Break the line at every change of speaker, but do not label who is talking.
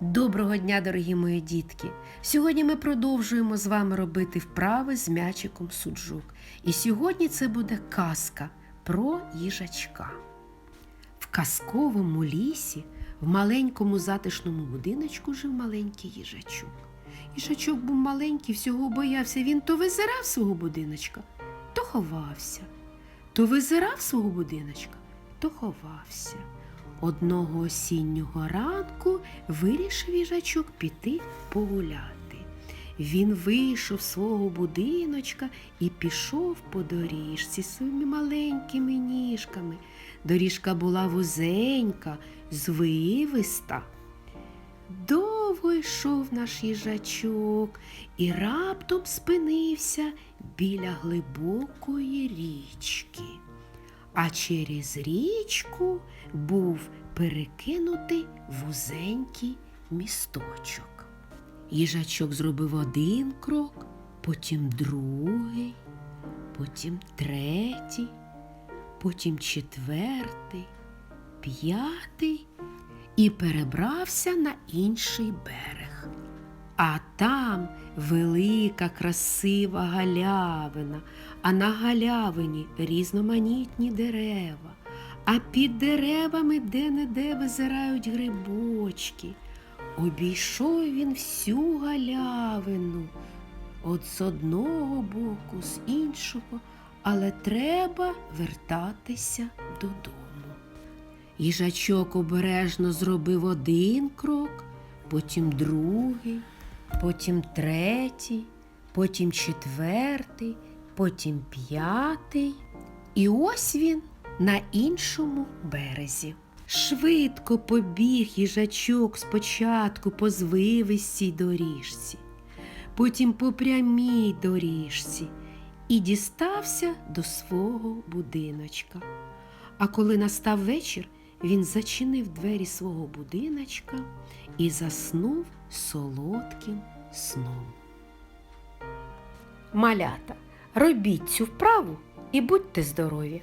Доброго дня, дорогі мої дітки! Сьогодні ми продовжуємо з вами робити вправи з м'ячиком суджук. І сьогодні це буде казка про їжачка. В казковому лісі, в маленькому затишному будиночку жив маленький їжачок. Їжачок був маленький, всього боявся. Він то визирав свого будиночка, то ховався, то визирав свого будиночка, то ховався. Одного осіннього ранку вирішив їжачок піти погуляти. Він вийшов з свого будиночка і пішов по доріжці своїми маленькими ніжками. Доріжка була вузенька, звивиста. Довго йшов наш їжачок і раптом спинився біля глибокої річки а через річку був перекинутий вузенький місточок. Їжачок зробив один крок, потім другий, потім третій, потім четвертий, п'ятий і перебрався на інший берег. А там велика красива галявина, а на галявині різноманітні дерева, а під деревами де-не-де визирають грибочки. Обійшов він всю галявину, от з одного боку, з іншого, але треба вертатися додому. Їжачок обережно зробив один крок, потім другий, потім третій, потім четвертий, потім п'ятий. І ось він на іншому березі. Швидко побіг їжачок спочатку по звивистій доріжці, потім по прямій доріжці і дістався до свого будиночка. А коли настав вечір, він зачинив двері свого будиночка і заснув солодким сном. Малята, робіть цю вправу і будьте здорові!